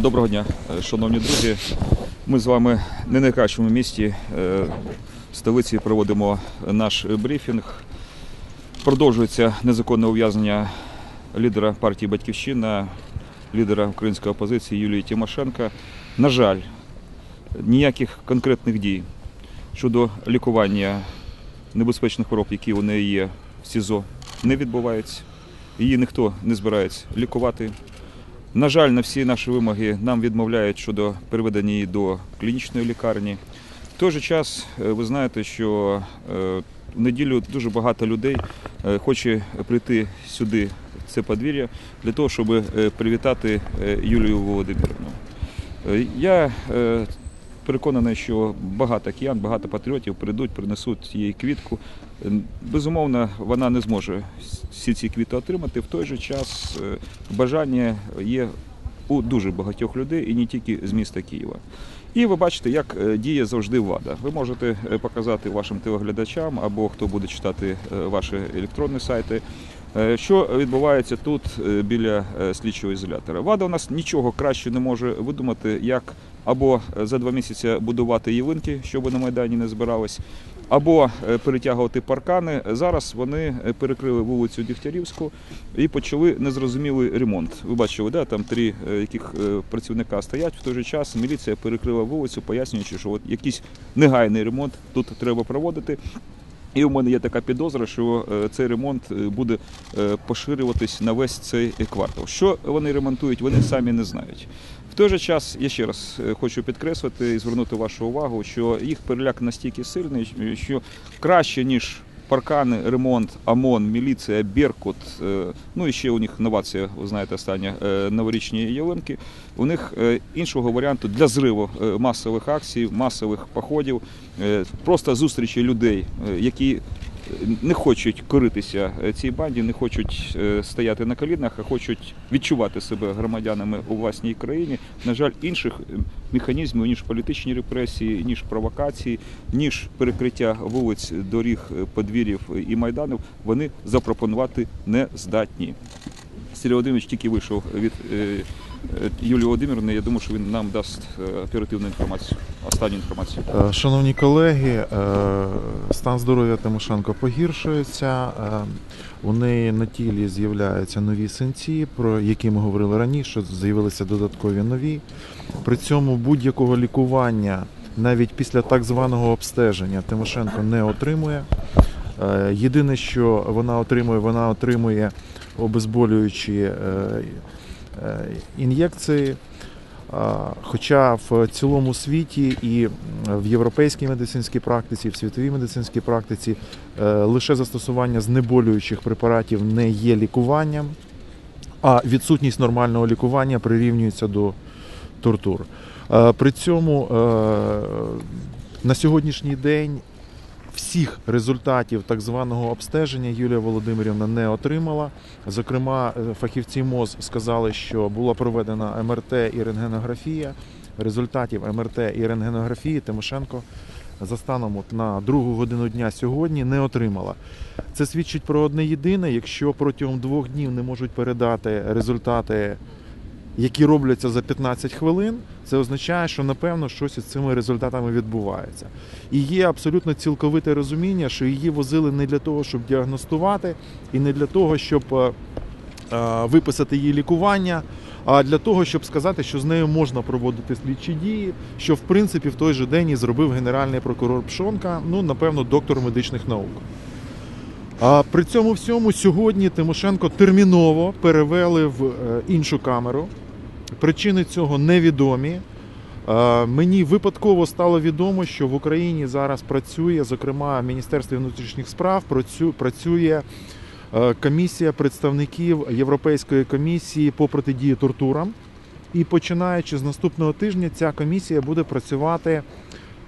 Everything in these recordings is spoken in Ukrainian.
Доброго дня, шановні друзі. Ми з вами не в найкращому місті е, столиці проводимо наш брифінг. Продовжується незаконне ув'язнення лідера партії Батьківщина, лідера української опозиції Юлії Тимошенко. На жаль, ніяких конкретних дій щодо лікування небезпечних хвороб, які у неї є в СІЗО, не відбувається. Її ніхто не збирається лікувати. На жаль, на всі наші вимоги нам відмовляють щодо переведення її до клінічної лікарні. В той же час е, ви знаєте, що е, в неділю дуже багато людей е, хоче прийти сюди, в це подвір'я, для того, щоб привітати Юлію Володимирівну. Я переконаний, що багато киян, багато патріотів прийдуть, принесуть їй квітку. Е, Безумовно, вона не зможе всі ці квіти отримати. В той же час е, бажання є у дуже багатьох людей і не тільки з міста Києва. І ви бачите, як е, діє завжди влада. Ви можете е, показати вашим телеглядачам або хто буде читати ваші електронні сайти. Що відбувається тут біля слідчого ізолятора? Влада у нас нічого краще не може видумати, як або е, за два місяці будувати ялинки, щоб на майдані не збирались, або е, перетягувати паркани. Зараз вони е, перекрили вулицю Дігтярівську і почали незрозумілий ремонт. Ви бачили, да, там три яких працівника стоять. В той же час міліція перекрила вулицю, пояснюючи, що от якийсь негайний ремонт тут треба проводити. І у мене є така підозра, що цей ремонт буде поширюватись на весь цей квартал. Що вони ремонтують, вони самі не знають. Той же час я ще раз е, хочу підкреслити і звернути вашу увагу, що їх переляк настільки сильний, що краще ніж паркани, ремонт, ОМОН, міліція, Беркут. е, Ну і ще у них новація, ви знаєте, остання е, новорічні ялинки. У них е, іншого варіанту для зриву е, масових акцій, масових походів, е, просто зустрічі людей, е, які не хочуть коритися е, цій банді, не хочуть е, стояти на колінах, а хочуть відчувати себе громадянами у власній країні. На жаль, інших е, механізмів, ніж політичні репресії, ніж провокації, ніж перекриття вулиць, доріг, подвір'їв і майданів, вони запропонувати не здатні. Сергій Володимирович тільки вийшов від Юлії Володимирівни. Я думаю, що він нам дасть е, оперативну інформацію, останню інформацію. Е, Шановні колеги, е, стан здоров'я Тимошенко погіршується. Е, У неї на тілі з'являються нові синці, про які ми говорили раніше, з'явилися додаткові нові. При цьому будь-якого лікування, навіть після так званого обстеження, Тимошенко не отримує. Е, Єдине, що вона отримує, вона отримує обезболюючі е, е, ін'єкції. Хоча в цілому світі і в європейській медицинській практиці, і в світовій медицинській практиці е, лише застосування знеболюючих препаратів не є лікуванням, а відсутність нормального лікування прирівнюється до тортур. Е, При цьому е, на сьогоднішній день всіх результатів так званого обстеження Юлія Володимирівна не отримала. Зокрема, е, фахівці МОЗ сказали, що була проведена МРТ і рентгенографія. Результатів МРТ і рентгенографії Тимошенко за станом на другу годину дня сьогодні не отримала. Це свідчить про одне єдине: якщо протягом двох днів не можуть передати результати, які робляться за 15 хвилин, це означає, що напевно щось із цими результатами відбувається. І є абсолютно цілковите розуміння, що її возили не для того, щоб діагностувати, і не для того, щоб е, е, виписати їй лікування, а для того, щоб сказати, що з нею можна проводити слідчі дії, що в принципі в той же день і зробив генеральний прокурор Пшонка, ну напевно, доктор медичних наук. А при цьому всьому сьогодні Тимошенко терміново перевели в е, іншу камеру. Причини цього невідомі. Е, Мені випадково стало відомо, що в Україні зараз працює, зокрема, в Міністерстві внутрішніх справ працю- працює е, комісія представників Європейської комісії по протидії тортурам. І починаючи з наступного тижня, ця комісія буде працювати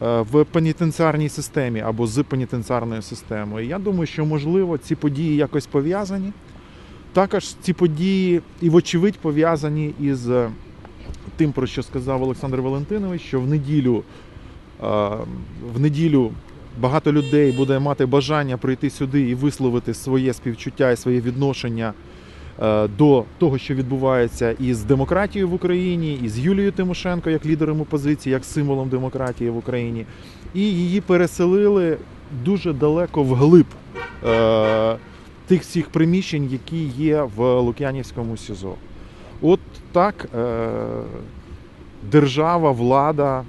в пенітенціарній системі або з пенітенціарною системою. Я думаю, що можливо ці події якось пов'язані. Також ці події і, вочевидь, пов'язані із е, тим, про що сказав Олександр Валентинович, що в неділю, е, в неділю багато людей буде мати бажання прийти сюди і висловити своє співчуття і своє відношення е, до того, що відбувається із демократією в Україні, із Юлією Тимошенко як лідером опозиції, як символом демократії в Україні, і її переселили дуже далеко вглиб е, тих всіх приміщень, які є в Лук'янівському СІЗО. От так е, держава, влада е,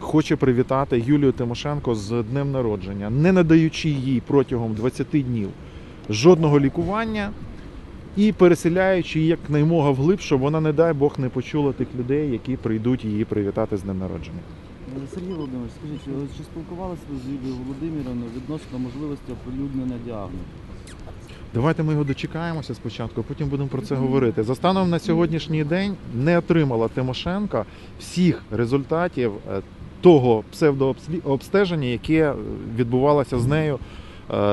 хоче привітати Юлію Тимошенко з днем народження, не надаючи їй протягом 20 днів жодного лікування і переселяючи її якнаймога вглиб, щоб вона, не дай Бог, не почула тих людей, які прийдуть її привітати з днем народження. Сергій Володимирович, скажіть, чи спілкувалися ви з Юлією Володимирівною відносно можливості оприлюднення діагнозу? Давайте ми його дочекаємося спочатку, а потім будемо про це говорити. За станом на сьогоднішній день не отримала Тимошенка всіх результатів е, того псевдообстеження, яке відбувалося з нею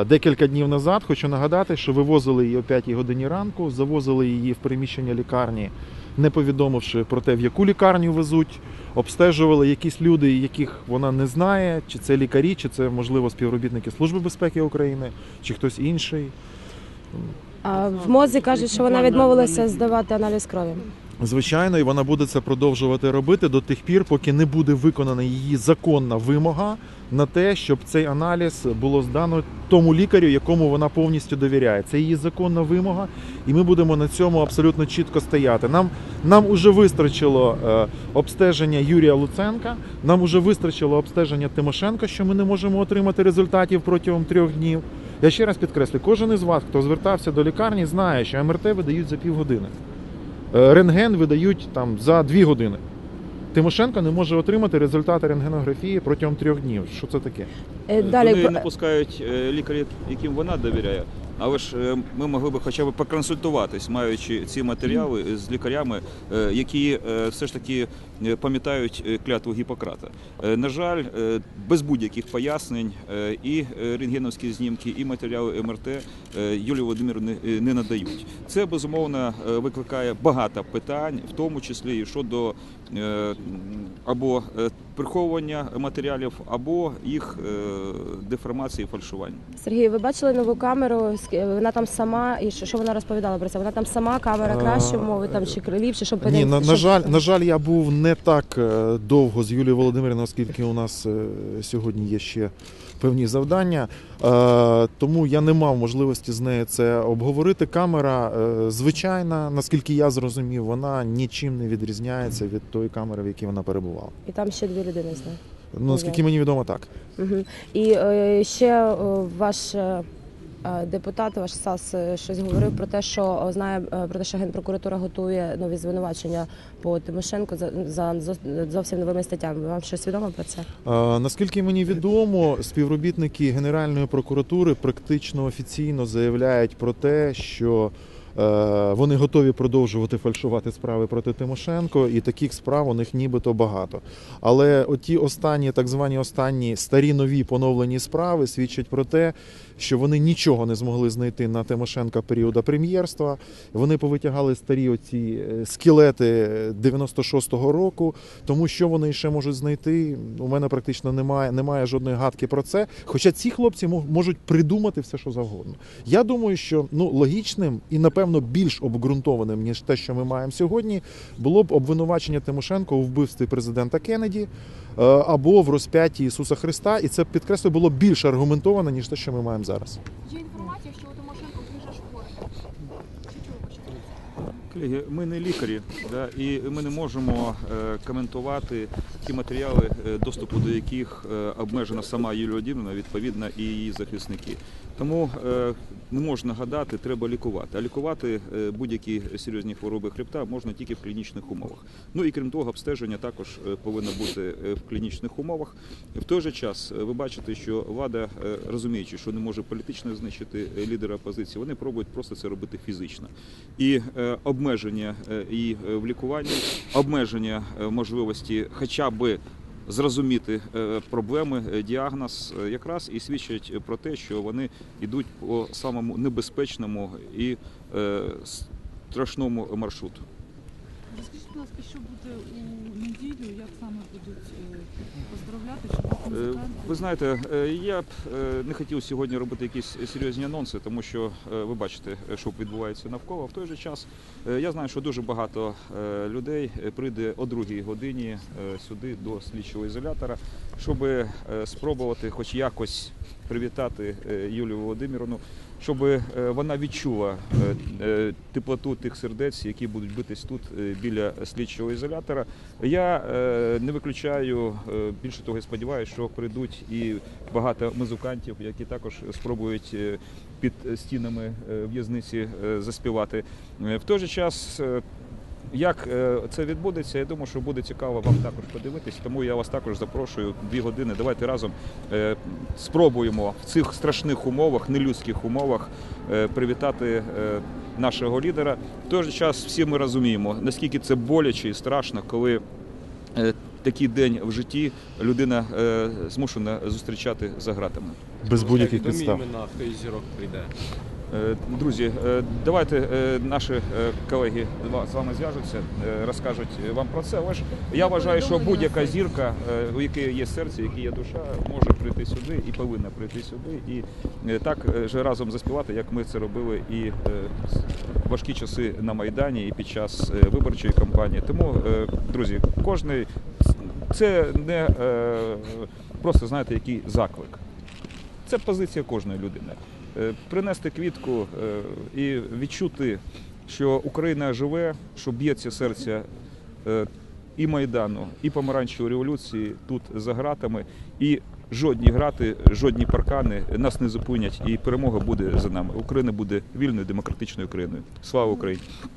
декілька днів назад. Хочу нагадати, що вивозили її о 5 годині ранку, завозили її в приміщення лікарні, не повідомивши про те, в яку лікарню везуть. Обстежували якісь люди, яких вона не знає, чи це лікарі, чи це можливо співробітники Служби безпеки України, чи хтось інший. А в мозі кажуть, що вона відмовилася здавати аналіз крові. Звичайно, і вона буде це продовжувати робити до тих пір, поки не буде виконана її законна вимога на те, щоб цей аналіз було здано тому лікарю, якому вона повністю довіряє. Це її законна вимога, і ми будемо на цьому абсолютно чітко стояти. Нам нам уже вистачило е, обстеження Юрія Луценка. Нам уже вистачило обстеження Тимошенка, що ми не можемо отримати результатів протягом трьох днів. Я ще раз підкреслю, кожен із вас, хто звертався до лікарні, знає, що МРТ видають за півгодини. Е, Рентген видають там за дві години. Тимошенко не може отримати результати рентгенографії протягом трьох днів. Що це таке? Е, Далі Туди не пускають е, лікарів, яким вона довіряє. Але ж е, ми могли б хоча б поконсультуватись, маючи ці матеріали з лікарями, е, які е, все ж таки пам'ятають клятву Гіппократа. На жаль, без будь-яких пояснень і рентгеновські знімки, і матеріали МРТ Юлії Володимирівни не надають. Це безумовно викликає багато питань, в тому числі і щодо або е, приховування матеріалів, або їх е, деформації, фальшування. Сергій, ви бачили нову камеру? Вона там сама, і що, вона розповідала про це? Вона там сама, камера краще мови там чи ліпше, щоб Ні, на, на жаль, на жаль, я був не так е, довго з Юлією Володимирівною, оскільки у нас е, сьогодні є ще певні завдання. Е, Тому я не мав можливості з нею це обговорити. Камера е, звичайна, наскільки я зрозумів, вона нічим не відрізняється від тої камери, в якій вона перебувала. І там ще дві людини з нею. Ну, наскільки мені відомо, так. Угу. І е, ще е, ваш депутат, ваш САС, е, щось говорив про те, що е, знає е, про те, що Генпрокуратура готує нові звинувачення по Тимошенко за, за зо- зовсім новими статтями. Вам щось відомо про це? Е, Наскільки мені відомо, співробітники Генеральної прокуратури практично офіційно заявляють про те, що е, вони готові продовжувати фальшувати справи проти Тимошенко, і таких справ у них нібито багато. Але оті останні, так звані останні старі нові поновлені справи свідчать про те, що вони нічого не змогли знайти на Тимошенка періоду прем'єрства. Вони повитягали старі оці е, скелети 96-го року. Тому що вони ще можуть знайти, у мене практично немає, немає жодної гадки про це. Хоча ці хлопці мо- можуть придумати все, що завгодно. Я думаю, що ну логічним і напевно більш обґрунтованим ніж те, що ми маємо сьогодні, було б обвинувачення Тимошенко у вбивстві президента Кеннеді е, або в розп'ятті Ісуса Христа, і це підкреслю було більш аргументовано ніж те, що ми маємо зараз. Є інформація, що у Тимошенко дуже хворий. Чи чули ви? Колеги, ми не лікарі, да, і ми не можемо е, коментувати ті матеріали, е, доступу до яких е, обмежена сама Юлія Володимирівна, відповідно, і її захисники. Тому е, не можна гадати, треба лікувати. А лікувати е, будь-які серйозні хвороби хребта можна тільки в клінічних умовах. Ну і крім того, обстеження також е, повинно бути в клінічних умовах. В той же час ви бачите, що влада, розуміючи, що не може політично знищити лідера опозиції, вони пробують просто це робити фізично. І обмеження і в лікуванні, обмеження можливості хоча би зрозуміти е, проблеми, е, діагноз е, якраз і свідчать про те, що вони йдуть по самому небезпечному і страшному маршруту. Розкажіть, будь ласка, що буде у неділю, як саме будуть е, поздравляти, чи Е, музиканти? Ви знаєте, е, я б не хотів сьогодні робити якісь серйозні анонси, тому що ви бачите, що відбувається навколо. В той же час я знаю, що дуже багато людей прийде о другій годині сюди до слідчого ізолятора, щоб спробувати хоч якось привітати Юлію Володимировну, щоб вона відчула е, е, теплоту тих сердець, які будуть битись тут е, біля слідчого ізолятора. Я е, не виключаю, е, більше того, я сподіваюся, що прийдуть і багато музикантів, які також спробують е, під стінами е, в'язниці е, заспівати. Е, В той же час. Як е, це відбудеться, я думаю, що буде цікаво вам також подивитись, тому я вас також запрошую дві години. Давайте разом е, спробуємо в цих страшних умовах, нелюдських умовах е, привітати нашого лідера. В той же час всі ми розуміємо, наскільки це боляче і страшно, коли такий день в житті людина змушена зустрічати за ґратами. Без будь-яких підстав. імена, хто із зірок прийде. Е, Друзі, е, давайте е, наші колеги з вами зв'яжуться, розкажуть вам про це. Але ж я вважаю, що будь-яка зірка, у якої є серце, у якій є душа, може прийти сюди і повинна прийти сюди. І так же разом заспівати, як ми це робили і в важкі часи на Майдані, і під час виборчої кампанії. Тому, друзі, кожний це не просто знаєте, який заклик. Це позиція кожної людини. Е, Принести квітку е, і відчути, що Україна живе, що б'ється серце е, і Майдану, і помаранчевої революції тут за гратами. І жодні грати, жодні паркани нас не зупинять, і перемога буде за нами. Україна буде вільною демократичною країною. Слава Україні!